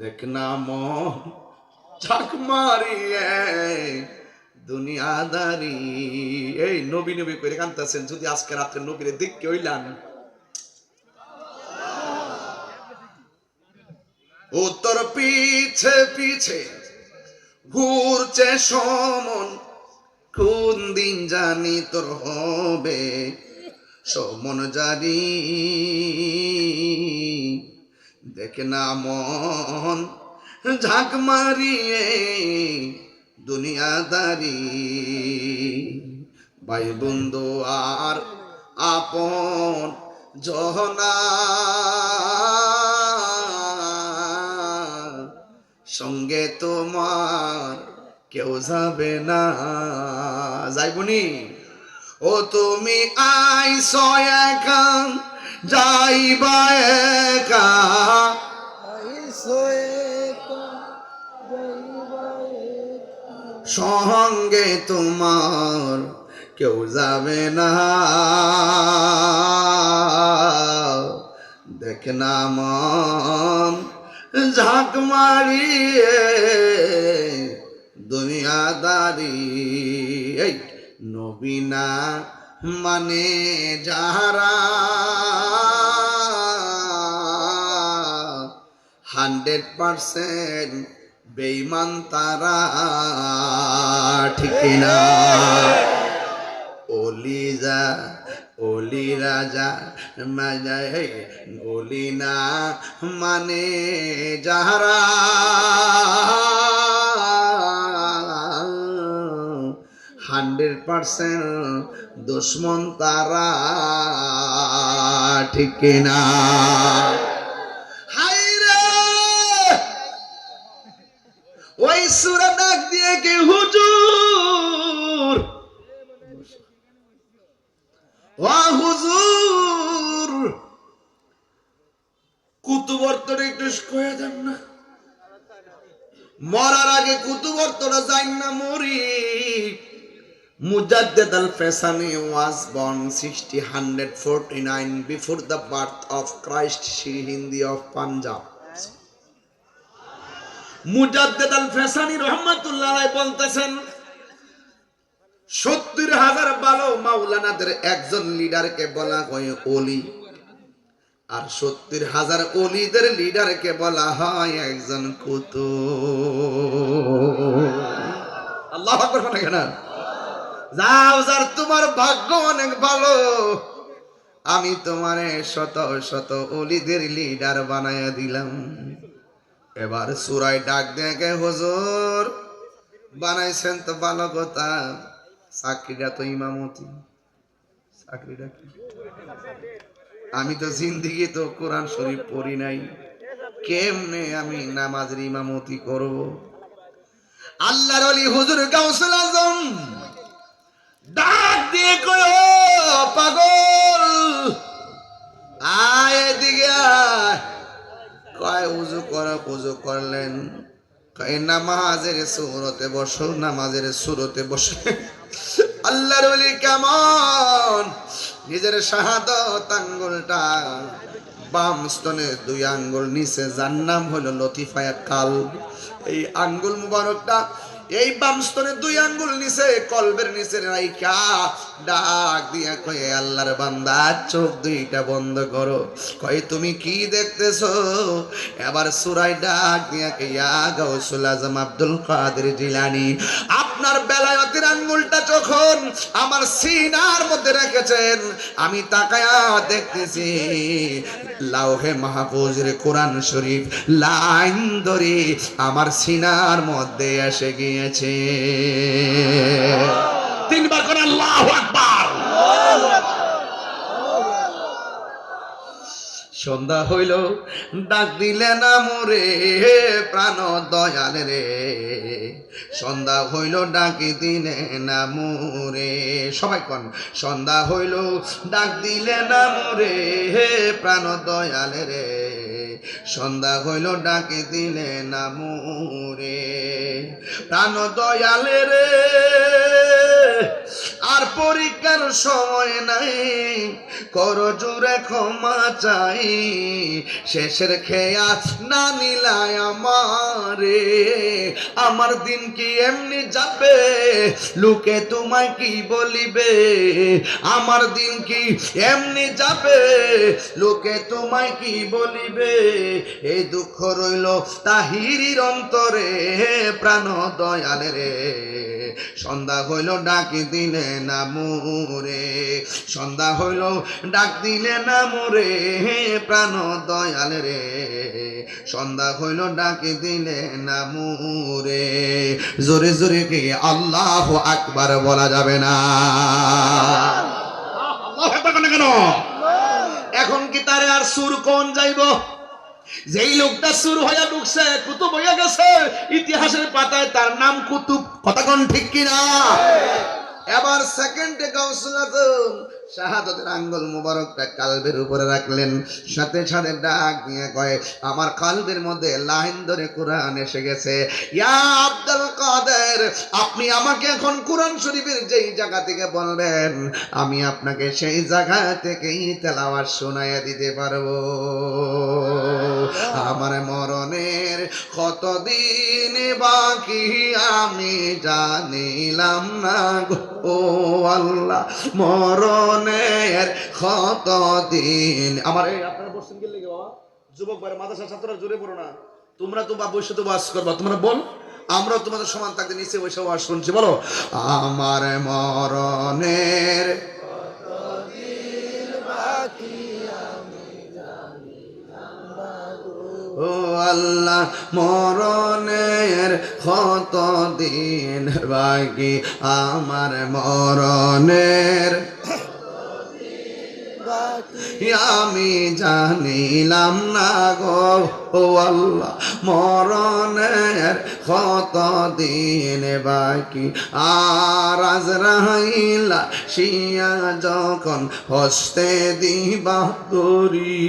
দেখ না মন চাক মারিয়ে দুনিয়াদারি। এই নবী নবী করে কান্তাছেন যদি আজকে রাত্রে নবীরে দেখতে হইলাম। উত্তর পিছে পিছে ঘুরছে সমন কোন দিন জানি তোর হবে সমন জারি দেখে না মন ঝাঁক মারিয়ে দুনিয়াদারি। ভাই বন্ধু, আর আপন জহনা। সঙ্গে তোমার কেউ যাবে না। যাইবনি? ও তুমি আইস একা যাইবা একা। সঙ্গে তোমার কেউ যাবে না। দেখ না মন ঝাঁক মারিয়ে দুনিয়াদারি এই নবীনা মানে যাহারা। হান্ড্রেড পারসেন্ট বেইমান তারা, ঠিক না? যা, ওলি রাজা মাজা ওলি না মানে যাহারা। পারসেন্ট দুশ্মন তারা ঠিক না ওই সুরা ডাক দিয়ে কে হুজুর? হুজুর! কুতুবর্তনে একটু কয়ে দেন না। মরার আগে কুতুবর্তনা যাই না আল ফেসানি was born 60 149 before the birth of Christ, Shri Hindi of Punjab. Mujaddid আল ফেসানি রহমাতুল্লাহ বলতেছেন, সত্তর হাজার ভালো মাওলানাদের একজন লিডারকে বলা হয় অলি আর সত্তর হাজার অলিদের লিডারকে বলা হয় একজন কুতু আল্লাহ বলে কেন? যাও, যার তোমার ভাগ্য অনেক ভালো। আমি তোমার শত শত অলিদের লিডার বানায়া দিলাম। এবার সুরাই ডাক দেখে হুজুর, বানাইছেন তো ভালো কথা। চাকরিটা তো ইমামতি। চাকরিটা কি? আমি তো জিন্দিগি তো কোরআন শরীফ পড়ি নাই। কেমনে আমি নামাজের ইমামতি করব? আল্লাহর অলি হুজুর গাউসুল আজম করলেন। নামাজের সুরতে বসো, নামাজের সুরতে বসে। আল্লাহর বলি কেমন? নিজের শাহাদত আঙ্গুলটা বাম স্তনে দুই আঙ্গুল নিচে। যার নাম হলো লতিফায়া কাল এই আঙ্গুল মুবারকটা এই বাম স্তনে দুই আঙ্গুল নিচে, কলবের নিচে রাইকা ডাক দিয়া কয়ে, আল্লাহর বান্দা চোখ দুইটা বন্ধ করো। কয়, তুমি কি দেখতেছো? এবার সুরাই ডাক দিয়া কইয়া গাউসুল আজম আব্দুল কাদের জিলানি, আপনার বেলায়তের আঙ্গুলটা যখন আমার সিনার মধ্যে রেখেছেন, আমি তাকায়া দেখতেছি লাউহে মাহফুজের কোরআন শরীফ লাইন ধরে আমার সিনার মধ্যে এসে গিয়েছে তিনবার করে আল্লাহ আকবার। সন্ধ্যা হইল, ডাক দিলে না মোরে, প্রাণ দয়াল রে। সন্ধ্যা হইল, ডাকি দিলে না মোরে। সবাই কন, সন্ধ্যা হইল, ডাক দিলে না মোরে, প্রাণ দয়াল রে। সন্ধ্যা হইল, ডাকে দিলে, না মুরে, প্রাণ দয়ালে রে, আর পরীক্ষার সময় নাই। কর জুড়ে ক্ষমা চাই, শেষের খেয়া না নিলায় আমারে। আমার দিন কি এমনি যাবে? লোকে তোমায় কি বলিবে? আমার দিন কি এমনি যাবে? লোকে তোমায় কি বলিবে? এই দুঃখ রইল তাহিরির অন্তরে, প্রাণ দয়ালে রে। সন্ধ্যা হইল ডাকি দিলে না মোরে, সন্ধ্যা হইল ডাক দিলে না মোরে, প্রাণ দয়াল রে। সন্ধ্যা হইল ডাকি দিলে না মোরে, জোরে জোরে কি আল্লাহ আকবার বলা যাবে না। কেন? এখন কি তারে আর সুর কোন যাইব? যেই লোকটা শুরু হইয়া ঢুকছে, কুতুব হইয়া গেছে, ইতিহাসের পাতায় তার নাম কুতুব। কথা ঠিক কিনা? এবার সেকেন্ডে গাউসুল শাহাদতের আঙ্গুল মুবারকটা কালবের উপরে রাখলেন। সাথে সাথে ডাক দিয়ে কয়, আমার কালবের মধ্যে লাইন ধরে কোরআন এসে গেছে। ইয়া আব্দুল কাদের, আপনি আমাকে এখন কোরআন শরীফের যেই জায়গা থেকে বলবেন, আমি আপনাকে সেই জায়গা থেকেই তেলাওয়াত শোনাইয়া দিতে পারব। আমার মরণের কতদিন বাকি আমি জানিলাম না গো। আল্লাহ, মরণের কতদিন? আমার যুবক ভাই মাদ্রাসা ছাত্ররা জোরে পড়ো না। তোমরা তো বা তো বাস করবা। তোমরা বল আমরা তোমাদের সমান থাকতে নিচে বসে বাস শুনছি বলো। আমার মরণের ও আল্লাহ মরণের কত দিন বাকি আমার মরণের আমি জানিলাম না গো। ও আল্লাহ, মরণের কত দিন বাকি? আর আজ রাহাইলা শিয়া যখন হস্তে দিবা করি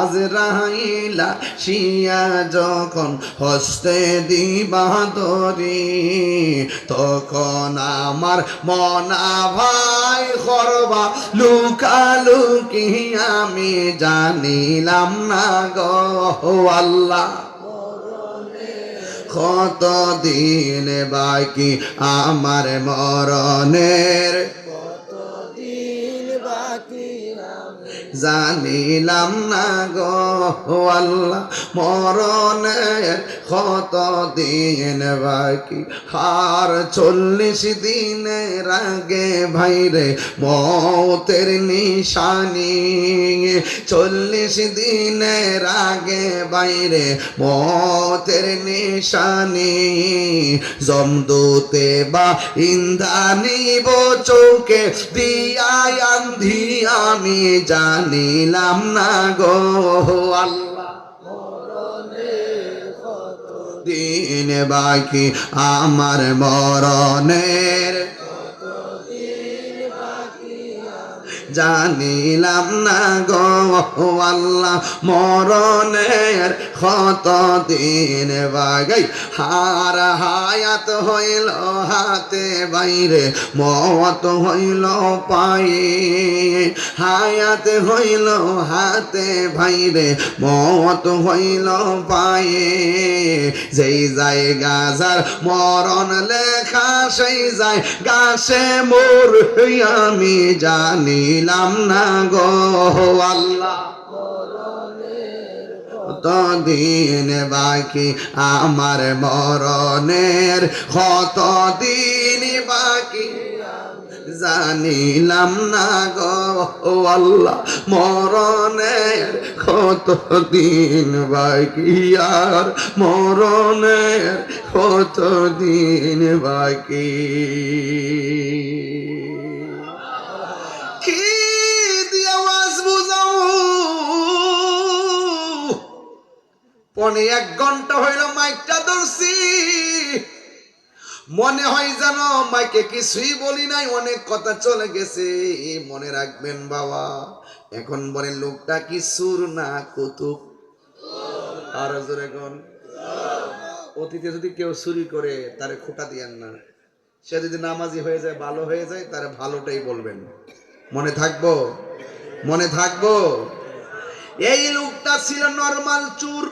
আজ রাহাইলা শিয়া যখন হস্তে দিবা দরি তখন আমার মনা ভাই করবা লুকালুকি আমি জানিলাম না গো। আল্লাহ। কত দিন বাকি আমার মরণের? জানিলাম না গো আল্লাহ, মরণের কত দিন বাকি। আর চল্লিশ দিনের আগে ভাইরে মতের নিশানি। চল্লিশ দিনের আগে বাইরে মতের নিশানি। জমদুতে বা ইন্দানি চৌকে দিয়া আন্ধি আমি জানিলাম না গো আল্লাহ। দিন বাকি আমার মরণের জানিলাম না গো আল্লাহ, মরণের কত দিন বাগাই। হার হায়াত হইল হাতে বাইরে, মত হইল পায়ে। হায়াত হইল হাতে ভাইরে মত হইল পায়ে। যেই যায় যার মরণ লেখা, সেই যায় গাছে মোর আমি জানিলাম না গো আল্লাহ। দিন বাকি আমার মরণের? কত দিন বাকি? জানিলাম না গো আল্লাহ, মরণের কত দিন বাকি? আর মরণের কত দিন বাকি? পনে এক ঘণ্টা হইল মাইকটা ধরছি। মনে হয় যেন মাইকে কিছুই বলি নাই, অনেক কথা চলে গেছে। মনে রাখবেন বাবা, এখন বলে লোকটা কি সুর না কুতুব আর কোন অতীতে যদি কেউ চুরি করে, তারে খোটা দিয়েন না। সে যদি নামাজি হয়ে যায়, ভালো হয়ে যায়, তারে ভালোটাই বলবেন। মনে থাকব? মনে থাকব? এই লোকটা ছিল নর্মাল চুর।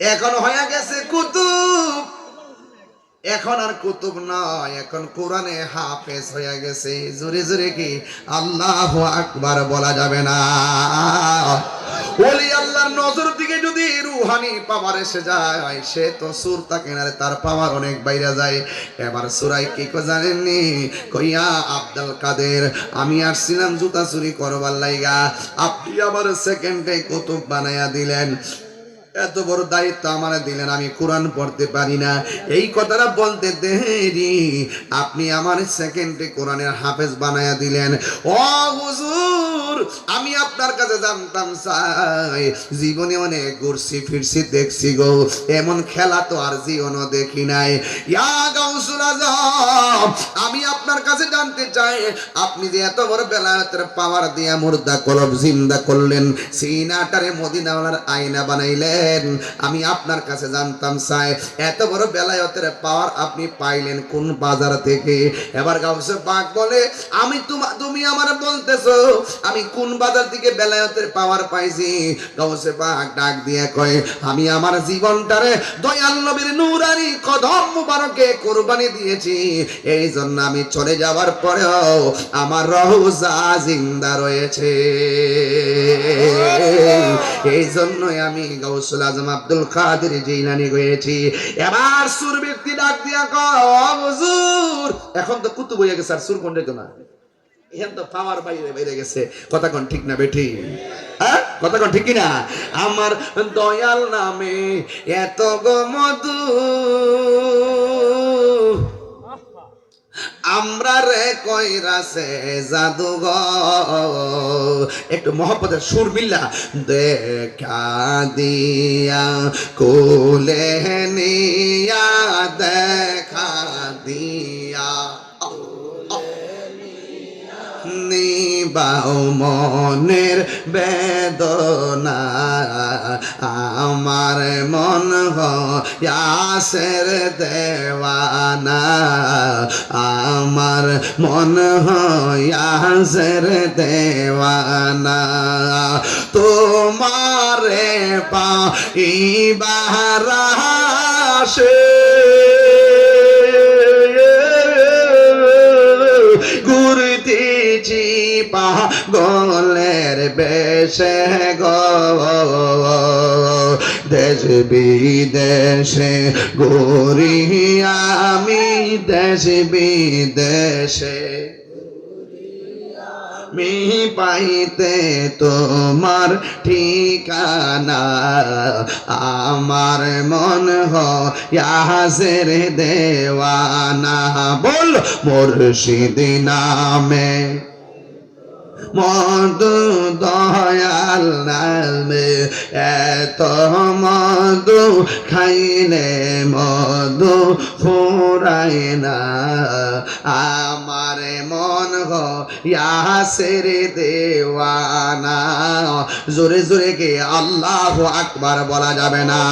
এখন হয়ে গেছে কুতুব। এখন আর কুতুব নয়, এখন কোরআনে হাফেজ হয়ে গেছে। জোরে জোরে কি আল্লাহ আকবার বলা যাবে না? ওলি আল্লাহর নজর দিকে যদি রুহানি পাওয়ার এসে যায়, সে তো সুর তাকে না তার পাওয়ার অনেক বাইরে যায়। এবার সুরাই কি কো জানেননি? কইয়া, আব্দুল কাদের, আমি আসছিলাম জুতা চুরি করবার লাইগা। আপনি আবার সেকেন্ডে কুতুব বানাইয়া দিলেন। এত বড় দায়িত্ব আমার দিলেন, আমি কোরআন পড়তে পারি না। এই কথাটা বলতে দেরি। আপনি আমার সেকেন্ডে কোরআনের হাফেজ বানায়া দিলেন। ও হুজুর! আমি আপনার কাছে জানতাম চাই জীবনে অনেক ঘুরছি, ফিরছি, দেখছি গো, এমন খেলা তো আর জীবনও দেখি নাই। আমি আপনার কাছে জানতে চাই, আপনি যে এত বড় বেলায়েতের পাওয়ার দিয়া মুর্দা কলব জিন্দা করলেন, সিনাটারে মদিনাওয়ালার আয়না বানাইলেন, আমি আপনার কাছে জানতাম চাই এত বড় বেলায়েতের পাওয়ার আপনি পাইলেন কোন বাজার থেকে? এবার গাউসে পাক বলে, আমি তুমি আমার বলতেছো, আমি কোন বাজার থেকে বেলায়েতের পাওয়ার পাইছি? গাউসে পাক ডাক দিয়ে কয়, আমি আমার জীবনটারে দয়াল নবীর নুরানি কদম মুবারকে কোরবানি দিয়েছি। এই জন্য আমি চলে যাওয়ার পরেও আমার রহুজা জিন্দা রয়েছে। এই জন্যই আমি গৌসুল আজম আব্দুল কাদের জিলানি গিয়েছি এবার সুর ব্যক্তি ডাক দিয়া কজুর এখন তো কুতুব হয়ে গেছে, আর সুর কোন না কথা ঠিক না হ্যাঁ? কথা ঠিক না আমার দয়াল নামে এত গো মধু। আমরা রে কইরাছে জাদুঘর একটু মহব্বতের সুর মিল্লা। দেখা দিয়া, কোলে নিয়া দেখা নিবাও মনের বেদনা। আমার মন হয়াসের দেওয়ানা। আমার মন হয়াসের দেওয়ানা। তোমারে পাইবার বেশে গো, দেশ বিদেশে ঘুরি আমি, দেশ বিদেশে মি পাইতে তোমার ঠিকানা, আমার মন হাসের দেওয়ানা, বল মুর্শিদ নামে। মধু দয়াল নামে এত মধু খাইলে মধু ফুরাই না। আমার মন ইয়াসের দেওয়ানা। জোরে জোরে কে আল্লাহ আকবার বলা যাবে না।